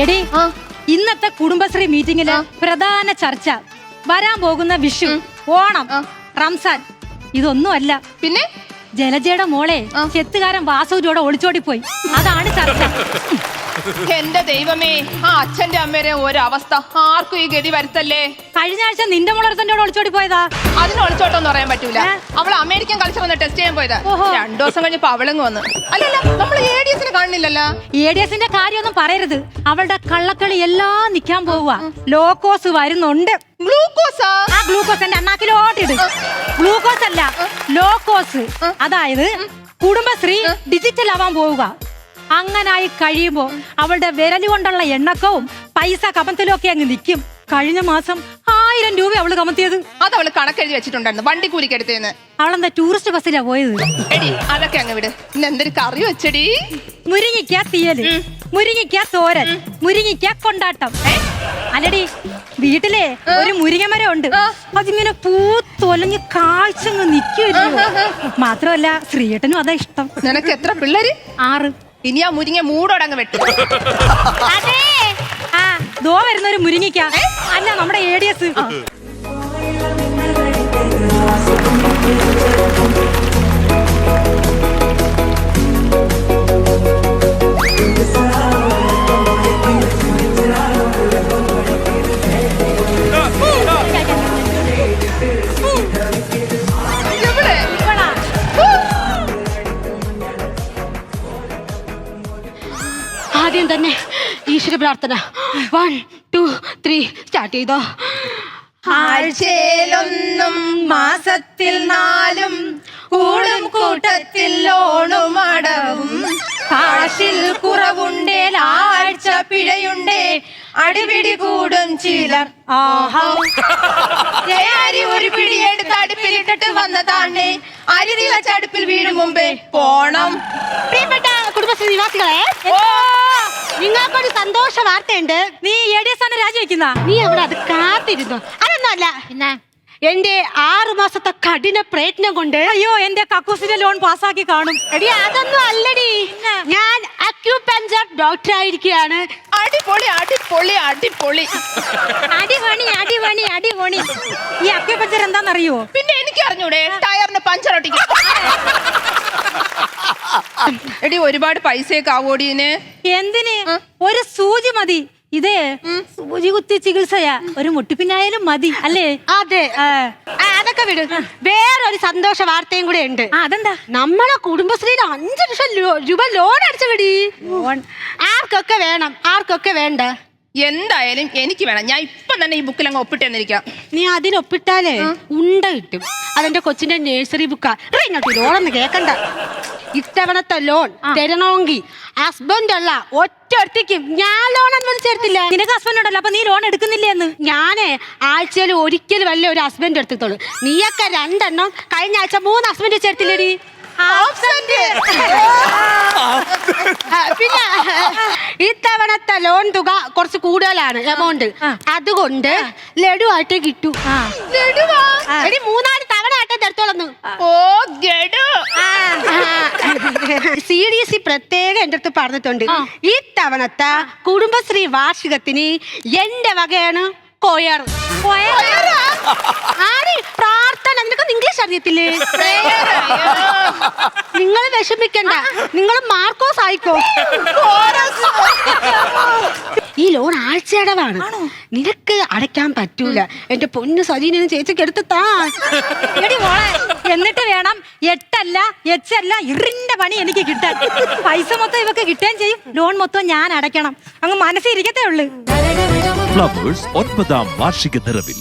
എടി ഇന്നത്തെ കുടുംബശ്രീ മീറ്റിംഗിൽ പ്രധാന ചർച്ച. വരാൻ പോകുന്ന വിഷു ഓണം റംസാൻ. ഇതൊന്നും അല്ല പിന്നെ? ജലജയുടെ മോളെ. ചെത്തുകാരൻ വാസുവിനോട് ഒളിച്ചോടി പോയി അതാണ് ചർച്ച. എന്റെ ദൈവമേ ആ അച്ഛന്റെ അമ്മയുടെ ഒരവസ്ഥ ആർക്കും ഈ ഗതി വരുത്തല്ലേ? കഴിഞ്ഞ ആഴ്ച നിന്റെ മോളൊരുത്തന്റെ ഒളിച്ചോടി പോയതാ. അതിന് ഒളിച്ചോട്ടൊന്നും പറയാൻ പറ്റൂല. അവൾ അമേരിക്കൻ കൾച്ചർ വന്ന് ടെസ്റ്റ് ചെയ്യാൻ പോയതാ. രണ്ടു ദിവസം കഴിഞ്ഞപ്പോ അവളങ്ങ് വന്ന്. അല്ലല്ല നമ്മൾ എ ഡി എസിനെ കാണുന്നില്ലല്ലോ. എ ഡി എസിന്റെ കാര്യമൊന്നും പറയരുത്. അവളുടെ കള്ളക്കളി എല്ലാം നിക്കാൻ പോവുക ലോക്കോസ് വരുന്നുണ്ട്. ഗ്ലൂക്കോസാ ആ ഗ്ലൂക്കോസ് എന്റെ അണ്ണാക്കിലോട്ടിട് ഗ്ലൂക്കോസ് അല്ല ലോക്കോസ് അതായത് കുടുംബശ്രീ ഡിജിറ്റൽ ആവാൻ പോവുക. അങ്ങനായി കഴിയുമ്പോൾ അവളുടെ വിരൽ കൊണ്ടുള്ള എണ്ണക്കവും പൈസ കമത്തിലും ഒക്കെ അങ്ങ് നിൽക്കും കഴിഞ്ഞ മാസം ആയിരം രൂപ അവൾ കമത്തിയത്. അത് അവൾ കണക്കെഴുതി വെച്ചിട്ടുണ്ടായിരുന്നു. വണ്ടി കൂലിക്ക് എടുത്തേന്ന്. അവളെന്താ ടൂറിസ്റ്റ് ബസ്സിലാ പോയത്? എടി അതൊക്കെ അങ്ങ് വിട്. ഇന്ന് എന്തൊരു കറി വെച്ചടി? മുരിങ്ങിക്ക തീയൽ. മുരിങ്ങിക്ക തോരൻ. മുരിങ്ങിക്ക കൊണ്ടാട്ടം. അല്ലടി വീട്ടിലെ ഒരു മുരിങ്ങമരം ഉണ്ട് അതിങ്ങനെ പൂത്തൊലഞ്ഞ് കാഴ്ച നിക്കുമല്ലോ മാത്രമല്ല ശ്രീയേട്ടനും അതാ ഇഷ്ടം. നിനക്ക് എത്ര പിള്ളേര്? ആറ്. ഇനി ആ മുരിങ്ങ മൂടോടങ്ങ് വെട്ടു. അതെ. ആ ദോ വരുന്ന ഒരു മുരിങ്ങിക്ക അല്ല നമ്മുടെ എ തന്നെ. ഈശ്വര പ്രാർത്ഥന. വൺ ടു ത്രീ സ്റ്റാർട്ട് ചെയ്തോ. ആഴ്ചയിലൊന്നും മാസത്തിൽ നാലും കൂളും കൂട്ടത്തിൽ ഓണും അടവും. കാശിൽ കുറവുണ്ടേ ആഴ്ച പിഴയുണ്ടേ അടിപിടി കൂടും ചിലർ. ആഹാ. അരി ഒരു പിടിയെടുത്ത് അടുപ്പിലിട്ടിട്ട് വന്നതാണ്. അരി വെച്ച അടുപ്പിൽ വീഴും മുമ്പേ പോണം. പ്രിയപ്പെട്ട കുടുംബശ്രീ നിവാസികളെ നിങ്ങൾക്കൊരു സന്തോഷ വാർത്തയുണ്ട്. നീ എ ഡി രാജിവെക്കുന്ന? നീ അവിടെ അത് കാത്തിരുന്നു. അതൊന്നുമല്ല. പിന്നെ? എന്റെ ആറു മാസത്തെ കഠിന പ്രയത്നം കൊണ്ട് അയ്യോ എന്റെ കക്കൂസിന്റെ ലോൺ പാസ്സാക്കി കാണും. എടി അതൊന്നും അല്ലടി. ഞാൻ അക്യൂപഞ്ചർ ഡോക്ടർ ആയിരിക്കുകയാണ്. അടിപൊളി അടിപൊളി അടിപൊളി. അടിപണി അടിപണി അടിപൊളി. ഈ അക്യുപഞ്ചർ എന്താണെന്നറിയോ പിന്നെ എനിക്ക് അറിഞ്ഞൂടെ ടയറിന് പഞ്ചർ ഒട്ടിക്കാൻ എടി ഒരുപാട് പൈസയൊക്കെ ആവോടിന്. എന്തിന്? ഒരു സൂചി മതി. ഇതേ സൂചി കുത്തി ചികിത്സയാ. ഒരു മുട്ടിപ്പിന്നായാലും മതി അല്ലേ? അതെ. അതൊക്കെ വിട്. വേറൊരു സന്തോഷ വാർത്തയും കൂടെ ഉണ്ട്. അതെന്താ? നമ്മളെ കുടുംബശ്രീയിൽ അഞ്ചു ലക്ഷം രൂപ ലോൺ അടിച്ചു വിടി ആർക്കൊക്കെ വേണം? ആർക്കൊക്കെ വേണ്ട? എന്തായാലും എനിക്ക് വേണം. ഞാൻ ഇപ്പൊ തന്നെ ഈ ബുക്കിൽ അങ്ങ് ഒപ്പിട്ട് തന്നിരിക്കാം. നീ അതിനൊപ്പിട്ടാലേ ഉണ്ട കിട്ടും. അതെന്റെ കൊച്ചിന്റെ നേഴ്സറി ബുക്കാ ഇങ്ങോട്ട് ലോണെന്ന് കേക്കണ്ട. ഇത്തവണത്തെ ലോൺ തരണമെങ്കിൽ ഹസ്ബൻഡ് അല്ല ഒറ്റ ഞാൻ ലോൺ അനുവദിച്ചെടുത്തില്ല നിനക്ക് ഹസ്ബൻഡ് ഉണ്ടല്ലോ അപ്പൊ നീ ലോൺ എടുക്കുന്നില്ലേ എന്ന് ഞാനേ ആഴ്ചയിൽ ഒരിക്കലും വല്ല ഒരു ഹസ്ബൻഡ് എടുത്തോളൂ നീയൊക്കെ രണ്ടെണ്ണം കഴിഞ്ഞ ആഴ്ച മൂന്ന് ഹസ്ബൻഡ് ചേർത്തില്ലേടി പിന്നെ ഇത്തവണത്തെ ലോൺ തുക കുറച്ച് കൂടുതലാണ് എമൗണ്ട് അതുകൊണ്ട് ലഡു ആയിട്ട് കിട്ടു. മൂന്നാൽ തവണ ആയിട്ടേ തരത്തോളന്ന് ഓ ഗഡു. സി ഡി സി പ്രത്യേകം എന്റെ അടുത്ത് പറഞ്ഞിട്ടുണ്ട്. ഈ തവണത്തെ കുടുംബശ്രീ വാർഷികത്തിന് എന്റെ വകയാണ് കൊയർ. ആടി പ്രാർത്ഥന. നിനക്ക് ഇംഗ്ലീഷ് അറിയത്തില്ലേ? നിങ്ങൾ വിഷമിക്കണ്ട. നിങ്ങൾ മാർക്കോസ് ആയിക്കോ. ഈ ലോൺ ആഴ്ചയടവാണ് നിനക്ക് അടയ്ക്കാൻ പറ്റൂല. എന്റെ പൊന്ന് സജീനെ ചേച്ചിക്ക് എടുത്ത് താ. എടി മോളെ എന്നിട്ട് വേണം എട്ടല്ല എച്ചല്ല ഇറിന്റെ പണി എനിക്ക് കിട്ടാൻ. പൈസ മൊത്തം ഇവക്ക് കിട്ടുകയും ചെയ്യും. ലോൺ മൊത്തം ഞാൻ അടയ്ക്കണം. അങ്ങ് മനസ്സിരിക്കത്തേ ഉള്ളു. ഫ്ലവേഴ്സ് ഒൻപതാം വാർഷിക നിറവിൽ.